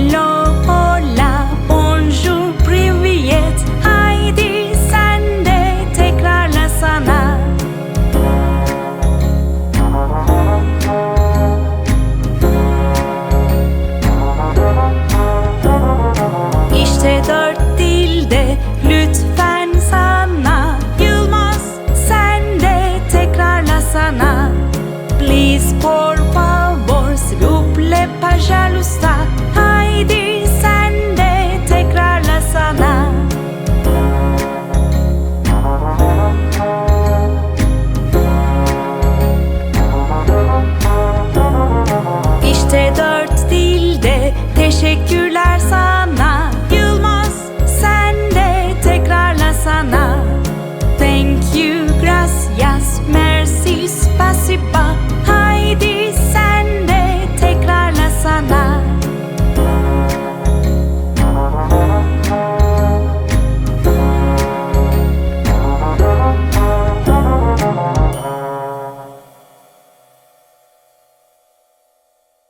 Hello, hola, bonjour, privyet. Haydi sen de tekrarlasana İşte dört dilde lütfen sana. Yılmaz sen de tekrarlasana Please por favor s'il vous plaît pas jalousta espaço e pá